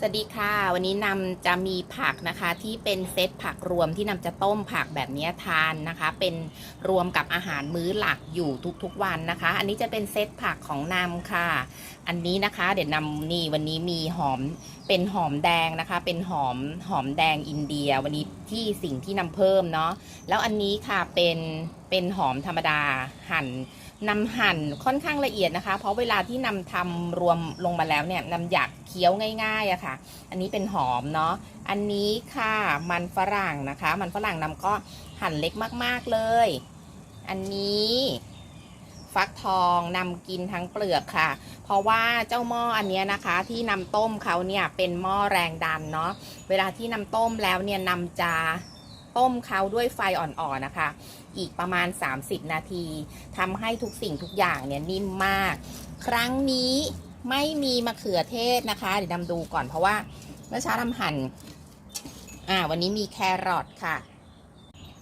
สวัสดีค่ะ วันนี้นำจะมีผักนะคะที่เป็นเซตผักรวมที่นำจะต้มผักแบบนี้ทานนะคะ เป็นรวมกับอาหารมื้อหลักอยู่ทุกๆวันนะคะ อันนี้จะเป็นเซตผักของนำค่ะ อันนี้นะคะ เดี๋ยวนำนี่วันนี้มีหอมเป็นหอมแดงนะคะ เป็นหอมหอมแดงอินเดีย วันนี้ที่สิ่งที่นำเพิ่มเนาะแล้วอันนี้ค่ะเป็นเป็นหอมธรรมดาหั่นนำหั่นค่อนข้างละเอียดนะคะ เพราะเวลาที่นำทำรวมลงมาแล้วเนี่ยนำอยากเคี้ยวง่ายๆอะค่ะ อันนี้เป็นหอมเนาะอันนี้ค่ะมันฝรั่งนะคะ มันฝรั่งนำก็หั่นเล็กมากๆเลย อันนี้ฟักทองนำกินทั้งเปลือกค่ะ เพราะว่าเจ้าหม้ออันนี้นะคะที่นำต้มเขาเนี่ยเป็นหม้อแรงดันเนาะเวลาที่นำต้มแล้วเนี่ยนำจะ ต้มเขาด้วยไฟอ่อนๆนะคะ อีกประมาณ 30 นาทีทำให้ทุกสิ่งทุกอย่างเนี่ยนิ่มมาก ครั้งนี้ไม่มีมะเขือเทศนะคะ เดี๋ยวนำดูก่อนเพราะว่าเมื่อเช้าทำหั่นอ่าวันนี้มีแครอทค่ะ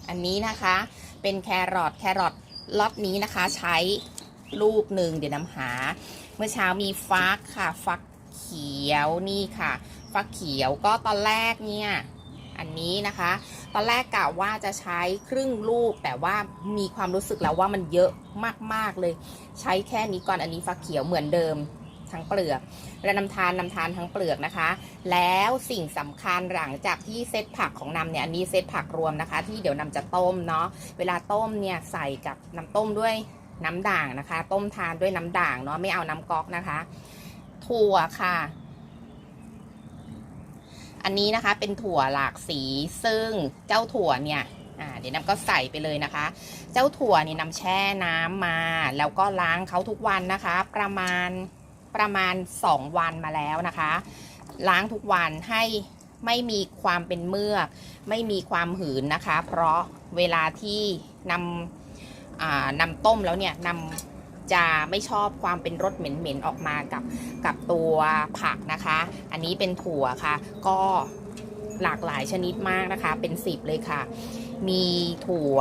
อันนี้นะคะเป็นแครอทแครอทล็อตนี้นะคะใช้ลูกหนึ่งเดี๋ยวนำหา เมื่อเช้ามีฟักค่ะ ฟักเขียวนี่ค่ะ ฟักเขียวก็ตอนแรกเนี่ย อันนี้นะคะ ตอนแรกกะว่าจะใช้ครึ่งลูก แต่ว่ามีความรู้สึกแล้วว่ามันเยอะมากๆเลย ใช้แค่นี้ก่อนอันนี้ฟักเขียวเหมือนเดิมทั้งเปลือกและน้ำทานน้ำทานทั้งเปลือกนะคะ แล้วสิ่งสำคัญหลังจากที่เซตผักของนำเนี่ยอันนี้เซตผักรวมนะคะ ที่เดี๋ยวนำจะต้มเนาะเวลาต้มเนี่ยใส่กับน้ำต้มด้วยน้ำด่างนะคะ ต้มทานด้วยน้ำด่างเนาะไม่เอาน้ำก๊อกนะคะ ถั่วค่ะ อันนี้นะคะเป็นถั่วหลากสีซึ่งเจ้าถั่วเนี่ยเดี๋ยวน้ำก็ใส่ไปเลยนะคะ เจ้าถั่วเนี่ยนำแช่น้ำมา แล้วก็ล้างเขาทุกวันนะคะ ประมาณประมาณ 2 วันมาแล้วนะคะ ล้างทุกวันให้ไม่มีความเป็นเมือก ไม่มีความหืนนะคะ เพราะเวลาที่นำนำต้มแล้วเนี่ยนำ จะไม่ชอบความเป็นรสเหม็นๆออกมากับกับตัวผักนะคะ อันนี้เป็นถั่วค่ะ ก็หลากหลายชนิดมากนะคะ เป็นสิบเลยค่ะ มีถั่ว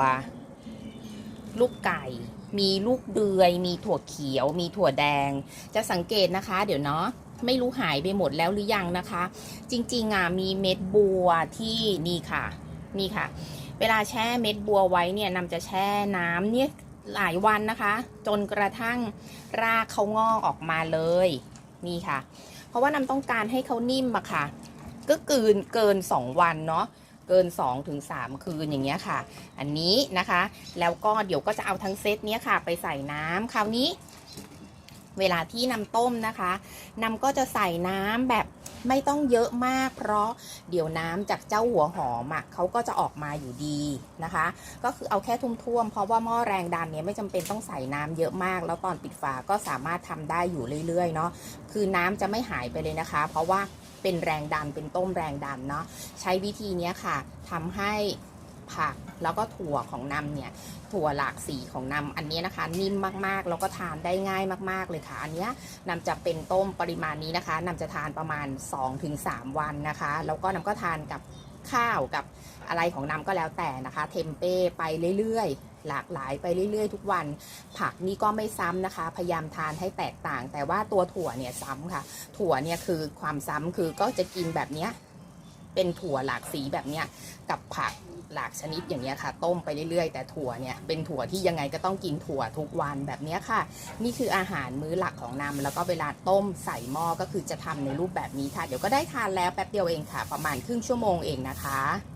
ลูกไก่ มีลูกเดือย มีถั่วเขียว มีถั่วแดง จะสังเกตนะคะ เดี๋ยวเนาะไม่รู้หายไปหมดแล้วหรือยังนะคะ จริงๆอะมีเม็ดบัวที่นี่ค่ะ นี่ค่ะ เวลาแช่เม็ดบัวไว้เนี่ยนำจะแช่น้ำเนี่ย หลายวันนะคะ จนกระทั่งรากเขางอกออกมาเลย นี่ค่ะ เพราะว่าน้ำต้องการให้เขานิ่มอะค่ะ ก็เกินเกิน 2 วันเนาะเกิน2ถึง3คืนอย่างเงี้ยค่ะ อันนี้นะคะ แล้วก็เดี๋ยวก็จะเอาทั้งเซตเนี้ยค่ะ ไปใส่น้ำคราวนี้ เวลาที่นำต้มนะคะนำก็จะใส่น้ำแบบ ไม่ต้องเยอะมาก เพราะเดี๋ยวน้ำจากเจ้าหัวหอมอะเขาก็จะออกมาอยู่ดีนะคะ ก็คือเอาแค่ทุ่มๆเพราะว่าหม้อแรงดันเนี่ยไม่จำเป็นต้องใส่น้ำเยอะมาก แล้วตอนปิดฝาก็สามารถทำได้อยู่เรื่อยๆเนาะคือน้ำจะไม่หายไปเลยนะคะ เพราะว่าเป็นแรงดันเป็นต้มแรงดันเนาะใช้วิธีนี้ค่ะทำให้ ผักแล้วก็ถั่วของนำเนี่ยถั่วหลากสีของนำอันนี้นะคะ นิ่มมากๆ แล้วก็ทานได้ง่ายมากๆเลยค่ะ อันเนี้ยนำจะเป็นต้มปริมาณนี้นะคะนำจะทานประมาณ 2-3 วันนะคะ แล้วก็นำก็ทานกับข้าวกับอะไรของนำก็แล้วแต่นะคะ เทมเป้ไปเรื่อยๆหลากหลายไปเรื่อยๆ ทุกวัน ผักนี่ก็ไม่ซ้ำนะคะ พยายามทานให้แตกต่าง แต่ว่าตัวถั่วเนี่ยซ้ำค่ะ ถั่วเนี่ยคือความซ้ำคือก็จะกินแบบเนี้ยเป็นถั่วหลากสีแบบเนี้ยกับผัก หลากชนิดอย่างเงี้ยค่ะ ต้มไปเรื่อยๆ แต่ถั่วเนี่ยเป็นถั่วที่ยังไงก็ต้องกินถั่วทุกวันแบบเนี้ยค่ะ นี่คืออาหารมื้อหลักของนำแล้วก็เวลาต้มใส่หม้อก็คือจะทำในรูปแบบนี้ค่ะ เดี๋ยวก็ได้ทานแล้วแป๊บเดียวเองค่ะ ประมาณครึ่งชั่วโมงเองนะคะ